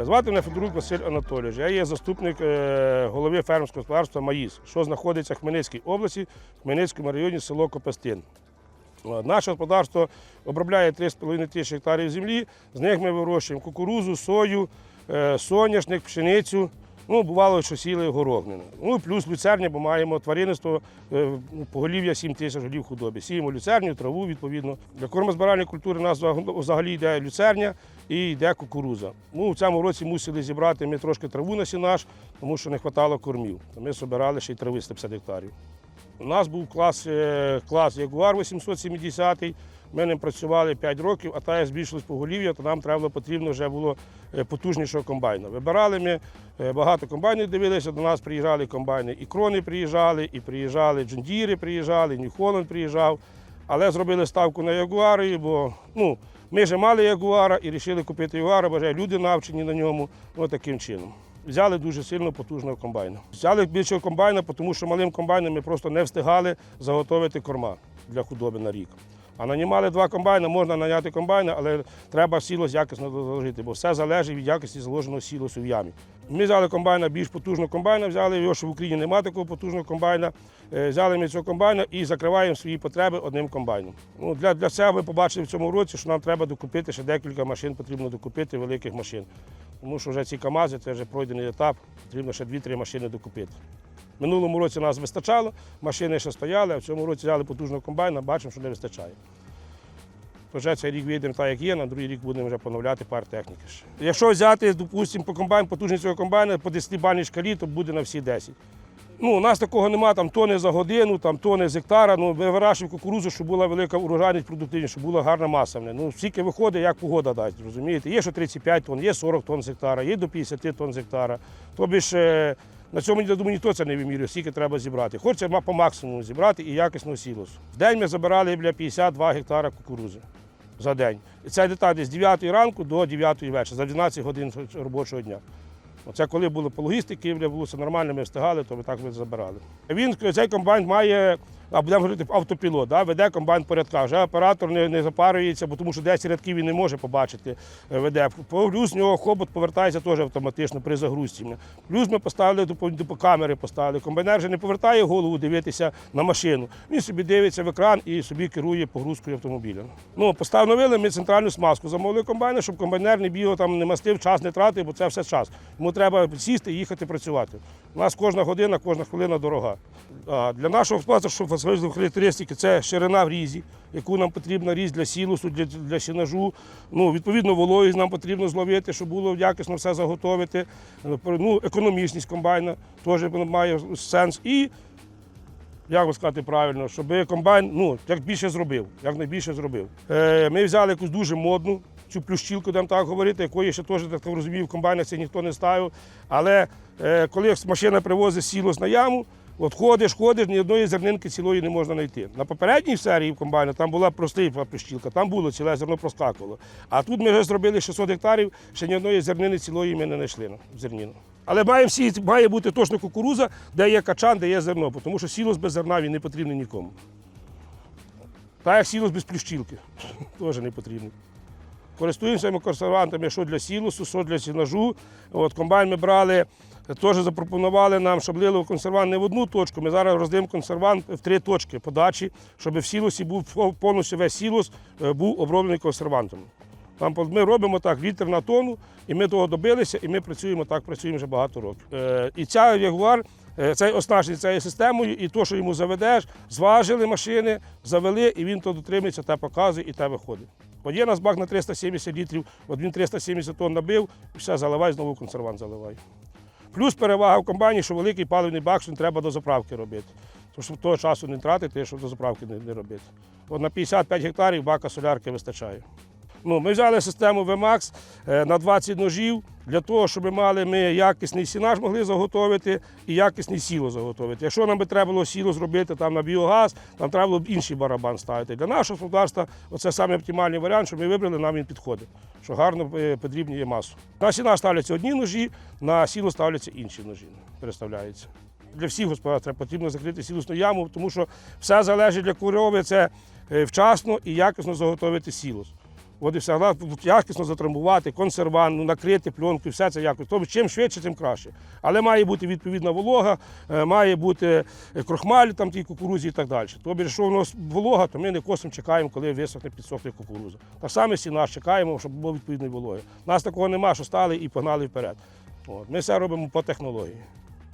Е, Звати мене Федорук Василь Анатолійович. Я є заступник е, голови фермерського господарства Маїс, що знаходиться в Хмельницькій області, в Хмельницькому районі село Копестин. Е, Наше господарство обробляє 3,5 тисячі гектарів землі. З них ми вирощуємо кукурузу, сою, соняшник, пшеницю. Ну, бувало, що сіли горогнини. Ну, плюс люцерня, бо маємо тваринництво, е, поголів'я 7 тисяч голів худоби. Сіємо люцерню, траву, відповідно. Для кормозбиральної культури у нас взагалі йде люцерня і йде кукуруза. Ну, в цьому році мусили зібрати ми трошки траву на сінаж, тому що не вистачало кормів. Ми збирали ще й трави 150 гектарів. У нас був клас, е, клас Ягуар 870 Ми ним працювали 5 років, а та збільшилось поголів'я, то нам треба потрібно вже було е, потужнішого комбайна. Вибирали ми е, багато комбайнів, дивилися, до нас приїжджали комбайни, і крони приїжджали, і приїжджали джундіри, приїжджали, Нью-Холланд приїжджав. Але зробили ставку на Ягуари, бо ну, ми вже мали Ягуара і вирішили купити Ягуара, бо вже люди навчені на ньому. Ну, таким чином. Взяли дуже сильно потужного комбайна. Взяли більшого комбайна, тому що малим комбайном ми просто не встигали заготовити корма для худоби на рік. А нанімали два комбайни, можна наняти комбайна, але треба сілос якісно заложити, бо все залежить від якості заложеного сілосу в ямі. Ми взяли комбайна, більш потужного комбайна, взяли його, що в Україні немає такого потужного комбайна. Е, Взяли ми цього комбайна і закриваємо свої потреби одним комбайном. Ну, для, для цього ми побачили в цьому році, що нам треба докупити ще декілька машин, потрібно докупити великих машин. Тому що вже ці КАМАЗи це вже пройдений етап, потрібно ще 2-3 машини докупити. Минулому році нас вистачало, машини ще стояли, а в цьому році взяли потужного комбайна, бачимо, що не вистачає. Вже цей рік вийдемо так, як є, на другий рік будемо вже поновляти пар техніки. ще. Якщо взяти, допустимо, по комбайн, потужність цього комбайна по 10 бальній шкалі, то буде на всі 10. Ну, у нас такого немає, там тони за годину, там тони з гектара. Ну, вирощуємо кукурузу, щоб була велика урожайність, продуктивність, щоб була гарна маса. Ну, скільки виходить, як погода дасть, розумієте? Є що 35 тонн, є 40 тонн з гектара, є до 50 тонн з гектара. Тобі е, на цьому я думаю, ніхто це не вимірює, скільки треба зібрати. Хочеться по максимуму зібрати і якісного сілосу. В день ми забирали бля 52 гектара кукурузи за день. І це деталь з 9 ранку до 9 вечора, за 12 годин робочого дня. Оце коли було по логістики, було все нормально, ми встигали, то ми так ми забирали. Він цей комбайн має, а будемо говорити, автопілот, да, веде комбайн по рядках. Вже оператор не, не запарюється, бо тому що 10 рядків він не може побачити, е, веде. Плюс в нього хобот повертається теж автоматично при загрузці. Плюс ми поставили до, камери, поставили. Комбайнер вже не повертає голову дивитися на машину. Він собі дивиться в екран і собі керує погрузкою автомобіля. Ну, поставили ми центральну смазку, замовили комбайна, щоб комбайнер не бігав, там, не мастив, час не тратив, бо це все час. Йому треба сісти і їхати працювати. У нас кожна година, кожна хвилина дорога. А для нашого щоб важливі характеристики, це ширина в різі, яку нам потрібна різ для сілосу, для, для сінажу. Ну, відповідно, вологість нам потрібно зловити, щоб було якісно все заготовити. Ну, економічність комбайна теж має сенс. І як би сказати правильно, щоб комбайн ну, як більше зробив, як найбільше зробив. Е, ми взяли якусь дуже модну цю плющілку, будемо так говорити, якої ще теж так розумію, в комбайнах це ніхто не ставив. Але е, коли машина привозить сілос на яму, от ходиш, ходиш, ні одної зернинки цілої не можна знайти. На попередній серії комбайна там була проста плющілка, там було ціле зерно проскакувало. А тут ми вже зробили 600 гектарів, ще ні одної зернини цілої ми не знайшли на зерніну. Але має, всі, має бути точно кукуруза, де є качан, де є зерно, тому що сілос без зерна він не потрібний нікому. Так як сілос без плющілки, теж не потрібний. Користуємося ми консервантами, що для сілосу, що для сінажу. От, комбайн ми брали, теж запропонували нам, щоб лили консервант не в одну точку. Ми зараз роздаємо консервант в три точки подачі, щоб в сілосі був повністю весь сілос е, був оброблений консервантом. Там ми робимо так літр на тонну, і ми того добилися, і ми працюємо так, працюємо вже багато років. Е, І ця Ягуар, цей оснащений цією системою, і то, що йому заведеш, зважили машини, завели, і він то дотримується, те показує і те виходить. От є нас бак на 370 літрів, от він 370 тонн набив, і все, заливай, знову консервант заливай. Плюс перевага в комбайні, що великий паливний бак, що не треба до заправки робити. Тому що того часу не тратити, щоб до заправки не робити. От на 55 гектарів бака солярки вистачає. Ну, ми взяли систему VMAX е, на 20 ножів для того, щоб мали ми якісний сінаж могли заготовити і якісний сіло заготовити. Якщо нам би треба було сіло зробити там на біогаз, там треба було б інший барабан ставити. Для нашого господарства це саме оптимальний варіант, що ми вибрали, нам він підходить, що гарно е, подрібнює масу. На сінаж ставляться одні ножі, на сіло ставляться інші ножі, переставляються. Для всіх господарств потрібно закрити сілосну яму, тому що все залежить для корови це е, вчасно і якісно заготовити сілос. Все, якісно затрамбувати, консерван, ну, накрити пленкою, все це якось. Тобто чим швидше, тим краще. Але має бути відповідна волога, е, має бути е, крохмаль там тій кукурузі і так далі. Тобто, якщо воно волога, то ми не косимо, чекаємо, коли висохне, підсохне кукуруза. Так само сіна чекаємо, щоб було відповідної вологи. У нас такого нема, що стали і погнали вперед. От. Ми все робимо по технології.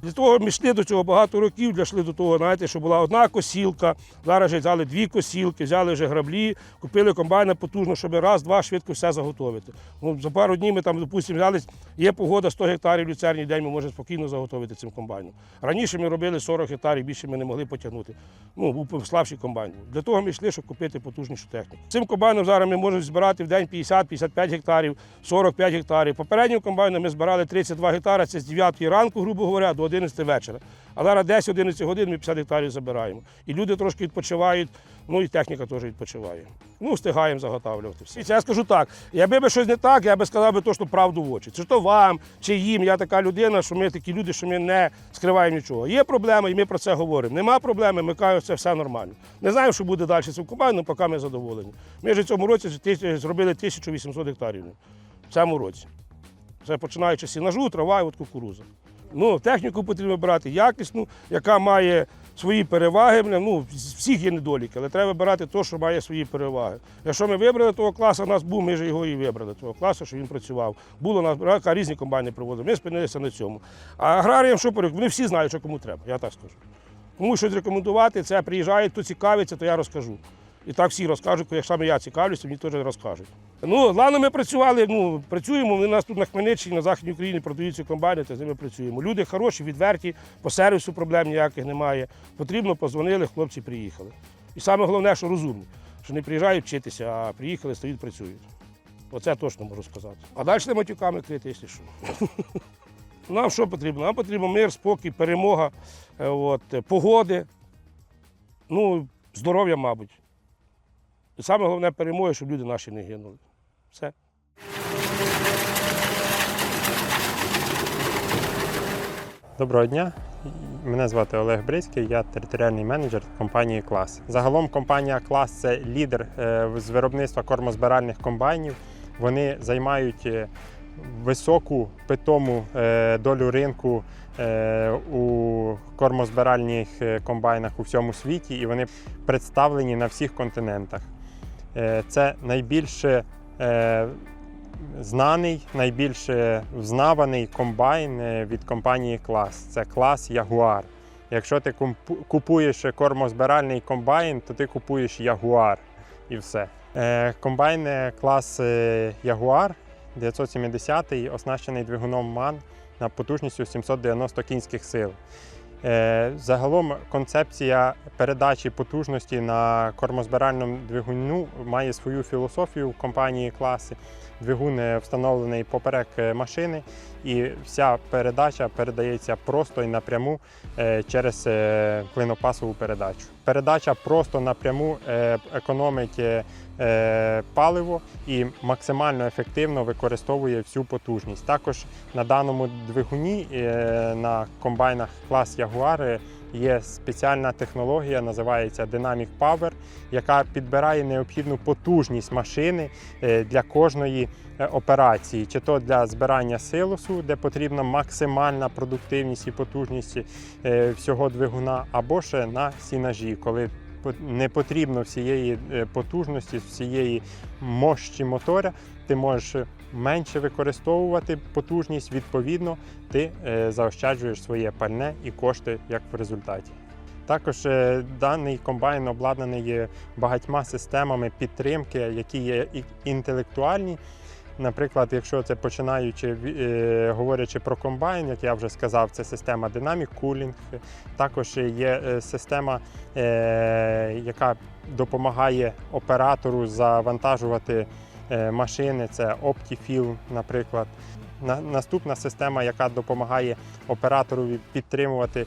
Для того ми йшли до цього багато років, дійшли до того, знаєте, що була одна косілка, зараз вже взяли дві косілки, взяли вже граблі, купили комбайна потужно, щоб раз-два швидко все заготовити. Ну, за пару днів ми там, допустимо, взяли, є погода 100 гектарів люцерній день, ми можемо спокійно заготовити цим комбайном. Раніше ми робили 40 гектарів, більше ми не могли потягнути. Ну, був слабший комбайн. Для того ми йшли, щоб купити потужнішу техніку. Цим комбайном зараз ми можемо збирати в день 50-55 гектарів, 45 гектарів. Попереднім комбайном ми збирали 32 гектари, це з 9 ранку, грубо говоря, до 11 вечора. А зараз 10-11 годин ми 50 гектарів забираємо. І люди трошки відпочивають, ну і техніка теж відпочиває. Ну, встигаємо заготавлювати. Всі. Я скажу так, якби би щось не так, я би сказав би точно правду в очі. Чи то вам, чи їм. Я така людина, що ми такі люди, що ми не скриваємо нічого. Є проблеми, і ми про це говоримо. Нема проблеми, ми кажемо, це все нормально. Не знаємо, що буде далі з цим комбайном, поки ми задоволені. Ми ж в цьому році зробили 1800 гектарів. В цьому році. Це починаючи сінажу, трава і от кукуруза. Ну, техніку потрібно брати якісну, яка має свої переваги. Ну, всіх є недоліки, але треба брати те, що має свої переваги. Якщо ми вибрали того класу, у нас був, ми ж його і вибрали, того класу, що він працював. Було у нас різні комбайни проводили. Ми спинилися на цьому. А аграріям що поряд? Вони всі знають, що кому треба, я так скажу. Кому щось рекомендувати, це приїжджає, хто цікавиться, то я розкажу. І так всі розкажуть, як саме я цікавлюся, мені теж розкажуть. Ну, ладно, ми працювали, ну, працюємо, вони у нас тут на Хмельниччині, на Західній Україні продаються комбайни, та з ними працюємо. Люди хороші, відверті, по сервісу проблем ніяких немає. Потрібно, позвонили, хлопці приїхали. І саме головне, що розумні, що не приїжджають вчитися, а приїхали, стоять, працюють. Оце точно можу сказати. А далі матюками крити, якщо що. Нам що потрібно? Нам потрібно мир, спокій, перемога, е, от, е, погоди, ну, здоров'я, мабуть. І саме головне перемоги, щоб люди наші не гинули. Все. Доброго дня. Мене звати Олег Брицький, я територіальний менеджер компанії Клас. Загалом компанія Клас це лідер е, з виробництва кормозбиральних комбайнів. Вони займають е, високу питому е, долю ринку у кормозбиральних комбайнах у всьому світі, і вони представлені на всіх континентах. Е, Це найбільше е, знаний, найбільше взнаваний комбайн е, від компанії Клас. Це клас Ягуар. Якщо ти купуєш кормозбиральний комбайн, то ти купуєш Ягуар і все. Комбайн клас Ягуар 970 оснащений двигуном МАН на потужністю 790 кінських сил. Е, Загалом концепція передачі потужності на кормозбиральному двигуну має свою філософію в компанії класи. Двигун е, встановлений поперек е, машини, і вся передача передається просто і напряму е, через клинопасову передачу. Передача просто напряму економить паливо і максимально ефективно використовує всю потужність. Також на даному двигуні на комбайнах клас е, є спеціальна технологія, називається Dynamic Power, яка підбирає необхідну потужність машини е, для кожної е, операції, чи то для збирання силосу, де потрібна максимальна продуктивність і потужність е, всього двигуна, або ще на сінажі, коли не потрібно всієї е, потужності, всієї мощі мотора, ти можеш менше використовувати потужність, відповідно, ти е, заощаджуєш своє пальне і кошти як в результаті. Також е, даний комбайн обладнаний багатьма системами підтримки, які є інтелектуальні. Наприклад, якщо це починаючи е, говорячи про комбайн, як я вже сказав, це система Dynamic Cooling. Також є е, система, е, яка допомагає оператору завантажувати машини, це OptiFill, наприклад. На- Наступна система, яка допомагає оператору підтримувати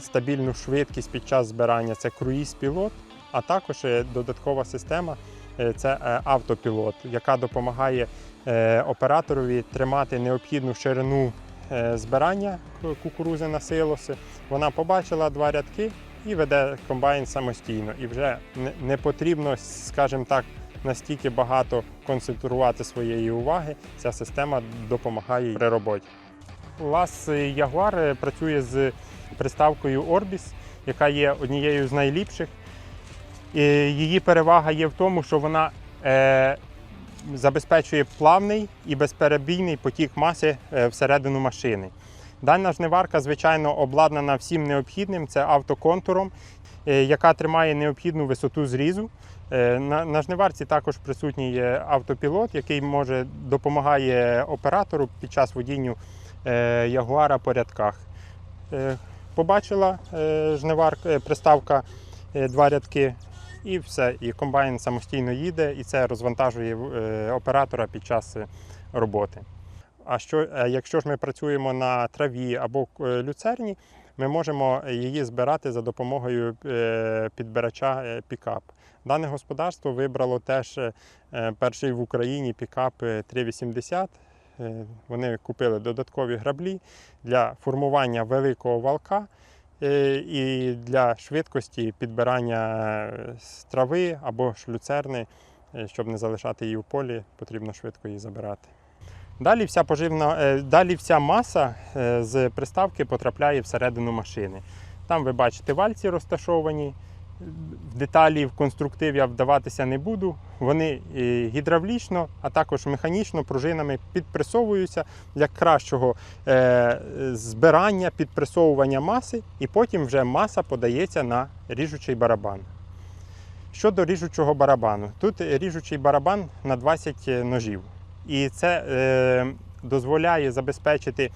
стабільну швидкість під час збирання, це круїз пілот, а також додаткова система це е, автопілот, яка допомагає е, операторові тримати необхідну ширину е, збирання кукурузи на силоси. Вона побачила два рядки і веде комбайн самостійно. І вже не, потрібно, скажімо так, настільки багато концентрувати своєї уваги, ця система допомагає при роботі. Лас Ягуар е, працює з приставкою Orbis, яка є однією з найліпших. Її перевага є в тому, що вона е, забезпечує плавний і безперебійний потік маси е, всередину машини. Дана жниварка, звичайно, обладнана всім необхідним. Це автоконтуром, е, яка тримає необхідну висоту зрізу. На, жниварці також присутній автопілот, який може допомагає оператору під час водінню ягуара по рядках. Побачила жниварка, приставка два рядки, і все. І комбайн самостійно їде, і це розвантажує е, оператора під час е, роботи. А що, е, якщо ж ми працюємо на траві або люцерні, ми можемо її збирати за допомогою підбирача пікап. Дане господарство вибрало теж перший в Україні пікап е, 380. Е, Вони купили додаткові граблі для формування великого валка і для швидкості підбирання е, трави або шлюцерни, е, щоб не залишати її в полі, потрібно швидко її забирати. Далі вся поживна, е, далі вся маса е, з приставки потрапляє всередину машини. Там ви бачите вальці розташовані. В деталі в конструктив я вдаватися не буду. Вони е, гідравлічно, а також механічно пружинами підпресовуються для кращого е, збирання, підпресовування маси, і потім вже маса подається на ріжучий барабан. Щодо ріжучого барабану, тут ріжучий барабан на 20 ножів. І це е, дозволяє забезпечити е,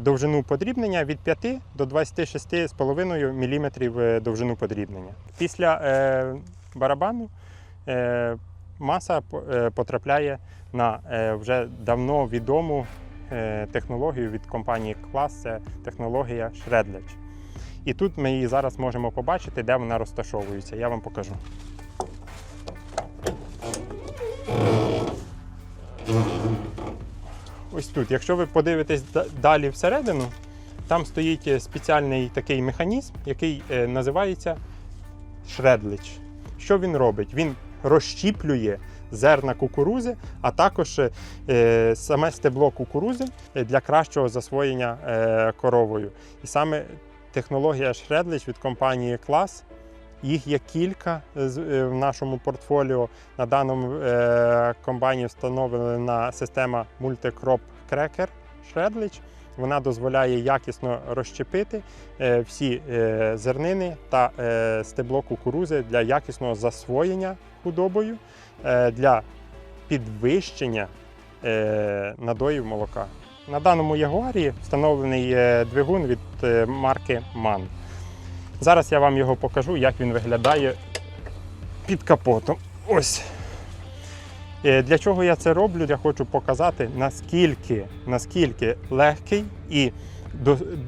довжину подрібнення від 5 до 26,5 мм е, довжину подрібнення. Після е, барабану е, маса е, потрапляє на е, вже давно відому е, технологію від компанії Class, це технологія Shredlage. І тут ми її зараз можемо побачити, де вона розташовується. Я вам покажу. Ось тут. Якщо ви подивитесь далі всередину, там стоїть е, спеціальний такий механізм, який е, називається шредлич. Що він робить? Він розщіплює зерна кукурузи, а також е, саме стебло кукурузи для кращого засвоєння коровою. І саме технологія Shredlich від компанії Class. Їх є кілька е, в нашому портфоліо. На даному е, комбайні встановлена система Multicrop Cracker Shredlich. Вона дозволяє якісно розщепити е, всі е, зернини та е, стебло кукурузи для якісного засвоєння худобою, е, для підвищення е, надоїв молока. На даному ягуарі встановлений е, двигун від е, марки MAN. Зараз я вам його покажу, як він виглядає під капотом. Ось. Е, Для чого я це роблю? Я хочу показати, наскільки, наскільки легкий і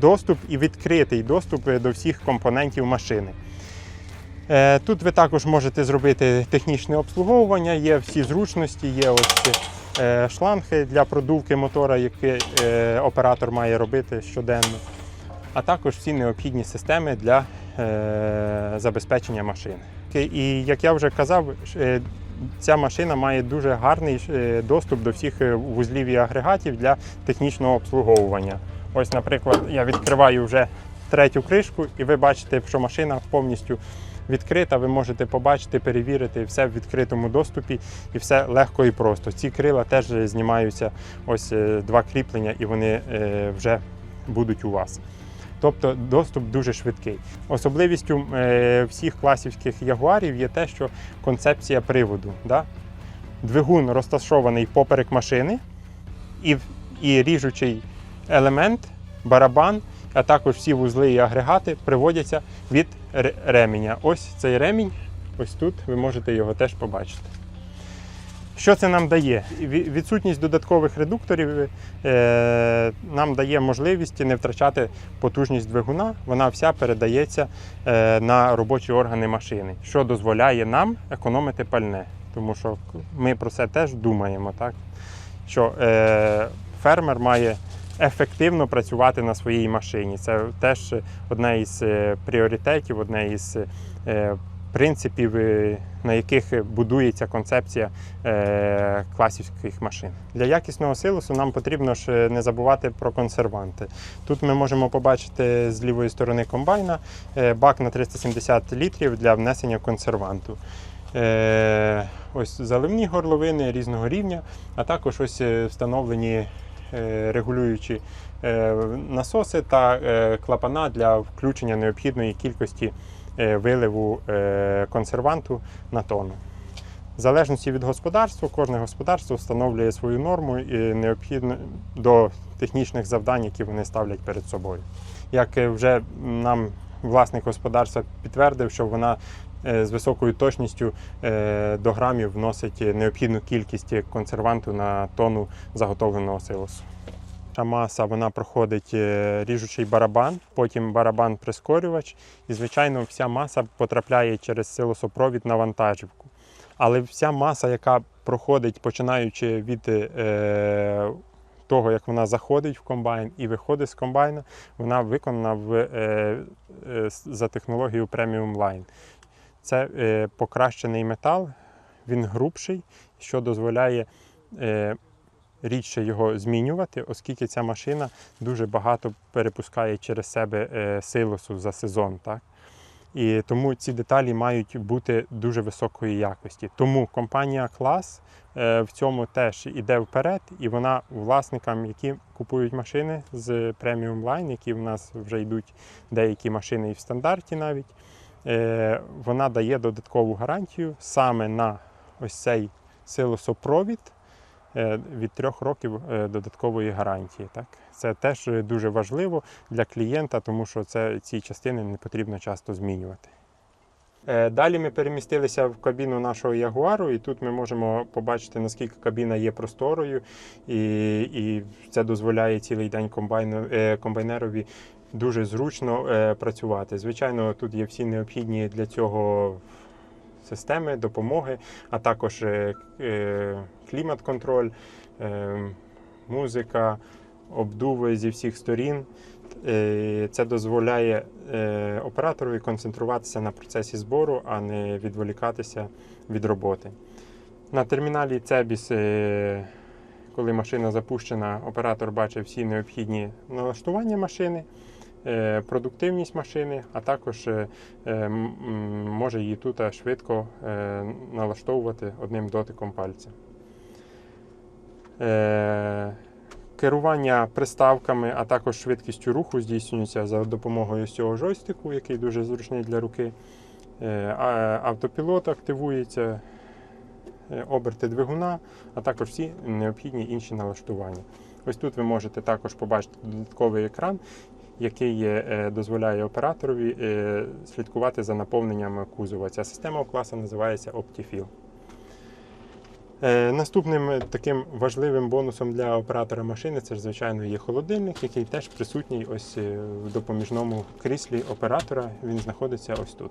доступ і відкритий доступ е, до всіх компонентів машини. Е, Тут ви також можете зробити технічне обслуговування, є всі зручності, є ось шланги для продувки мотора, які оператор має робити щоденно, а також всі необхідні системи для е, забезпечення машини. І як я вже казав, е, ця машина має дуже гарний е, доступ до всіх вузлів і агрегатів для технічного обслуговування. Ось, наприклад, я відкриваю вже третю кришку, і ви бачите, що машина повністю відкрита. Ви можете побачити, перевірити все в відкритому доступі і все легко і просто. Ці крила теж знімаються ось два кріплення, і вони вже будуть у вас. Тобто доступ дуже швидкий. Особливістю е, всіх класівських ягуарів є те, що концепція приводу. Да? Двигун розташований поперек машини, і, і ріжучий елемент, барабан, а також всі вузли і агрегати приводяться від ре- ременя. Ось цей ремінь, ось тут ви можете його теж побачити. Що це нам дає? Відсутність додаткових редукторів е, нам дає можливість не втрачати потужність двигуна. Вона вся передається е, на робочі органи машини, що дозволяє нам економити пальне. Тому що ми про це теж думаємо, так? що е, фермер має ефективно працювати на своїй машині. Це теж одне із пріоритетів, одне із принципів, е, на яких будується концепція е, класівських машин. Для якісного силосу нам потрібно ж не забувати про консерванти. Тут ми можемо побачити з лівої сторони комбайна е, бак на 370 літрів для внесення консерванту. Е, Ось заливні горловини різного рівня, а також ось е, встановлені е, регулюючі е, насоси та е, клапана для включення необхідної кількості е, виливу е, консерванту на тонну. В залежності від господарства, кожне господарство встановлює свою норму і необхідно до технічних завдань, які вони ставлять перед собою. Як е, вже нам власник господарства підтвердив, що вона е, з високою точністю е, до грамів вносить необхідну кількість консерванту на тонну заготовленого силосу. Ця маса вона проходить е, ріжучий барабан, потім барабан-прискорювач, і, звичайно, вся маса потрапляє через силосопровід на вантажівку. Але вся маса, яка проходить, починаючи від е, того, як вона заходить в комбайн і виходить з комбайна, вона виконана в, е, е, за технологією Premium Line. Це е, покращений метал, він грубший, що дозволяє е, рідше його змінювати, оскільки ця машина дуже багато перепускає через себе е, силосу за сезон. Так? І тому ці деталі мають бути дуже високої якості. Тому компанія Клас е, в цьому теж іде вперед, і вона власникам, які купують машини з Premium Line, які в нас вже йдуть деякі машини і в стандарті навіть, е, вона дає додаткову гарантію саме на ось цей силосопровід від трьох років е, додаткової гарантії. Так? Це теж дуже важливо для клієнта, тому що це, ці частини не потрібно часто змінювати. Е, Далі ми перемістилися в кабіну нашого Ягуару, і тут ми можемо побачити, наскільки кабіна є просторою, і, і це дозволяє цілий день комбайну, е, комбайнерові дуже зручно е, працювати. Звичайно, тут є всі необхідні для цього системи допомоги, а також е, е, клімат-контроль, е, музика, обдуви зі всіх сторін. Це дозволяє операторові концентруватися на процесі збору, а не відволікатися від роботи. На терміналі е, коли машина запущена, оператор бачить всі необхідні налаштування машини, продуктивність машини, а також е, е, може її тут швидко е, налаштовувати одним дотиком пальця. Е, Керування приставками, а також швидкістю руху здійснюється за допомогою цього джойстику, який дуже зручний для руки. Е, Автопілот активується, е, оберти двигуна, а також всі необхідні інші налаштування. Ось тут ви можете також побачити додатковий екран, який е, дозволяє операторові е, слідкувати за наповненням кузова. Ця система у класу називається OptiFill. Е, Наступним таким важливим бонусом для оператора машини це звичайно, є холодильник, який теж присутній ось в допоміжному кріслі оператора. Він знаходиться ось тут.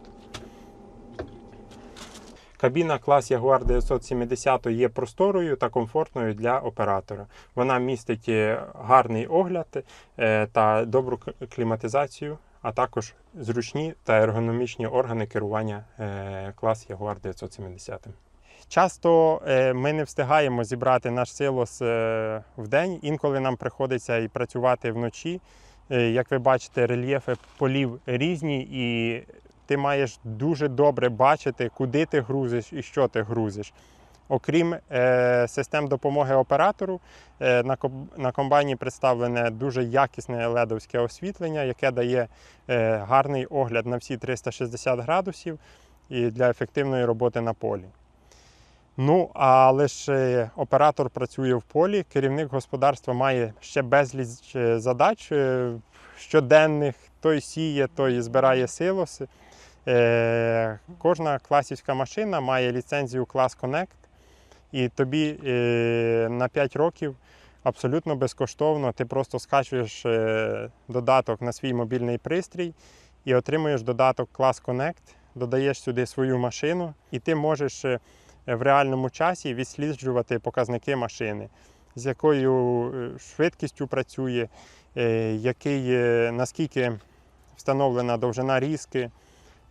Кабіна клас Jaguar 970 є просторою та комфортною для оператора. Вона містить е, гарний огляд е, та добру кліматизацію, а також зручні та ергономічні органи керування е, клас Jaguar 970. Часто ми не встигаємо зібрати наш силос в день. Інколи нам приходиться і працювати вночі. Як ви бачите, рельєфи полів різні, і ти маєш дуже добре бачити, куди ти грузиш і що ти грузиш. Окрім е, систем допомоги оператору, е, на, на комбайні представлене дуже якісне ледовське освітлення, яке дає е, гарний огляд на всі 360 градусів і для ефективної роботи на полі. Ну, але ж е, оператор працює в полі, керівник господарства має ще безліч е, задач е, щоденних, той сіє, той збирає силоси. Е, Кожна класівська машина має ліцензію Class Connect, і тобі е, на 5 років абсолютно безкоштовно ти просто скачуєш е, додаток на свій мобільний пристрій і отримуєш додаток Class Connect, додаєш сюди свою машину, і ти можеш в реальному часі відсліджувати показники машини, з якою швидкістю працює, який, наскільки встановлена довжина різки,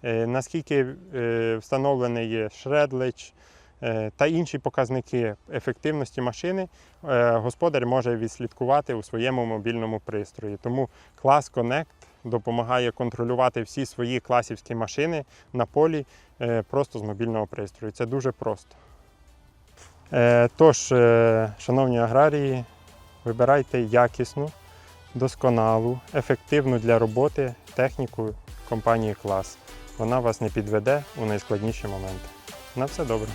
наскільки е, встановлений є шредлич е, та інші показники ефективності машини, е, господар може відслідкувати у своєму мобільному пристрої. Тому Class Connect допомагає контролювати всі свої класівські машини на полі е, просто з мобільного пристрою. Це дуже просто. Е, Тож, е, шановні аграрії, вибирайте якісну, досконалу, ефективну для роботи техніку компанії Клас. Вона вас не підведе у найскладніші моменти. На все добре.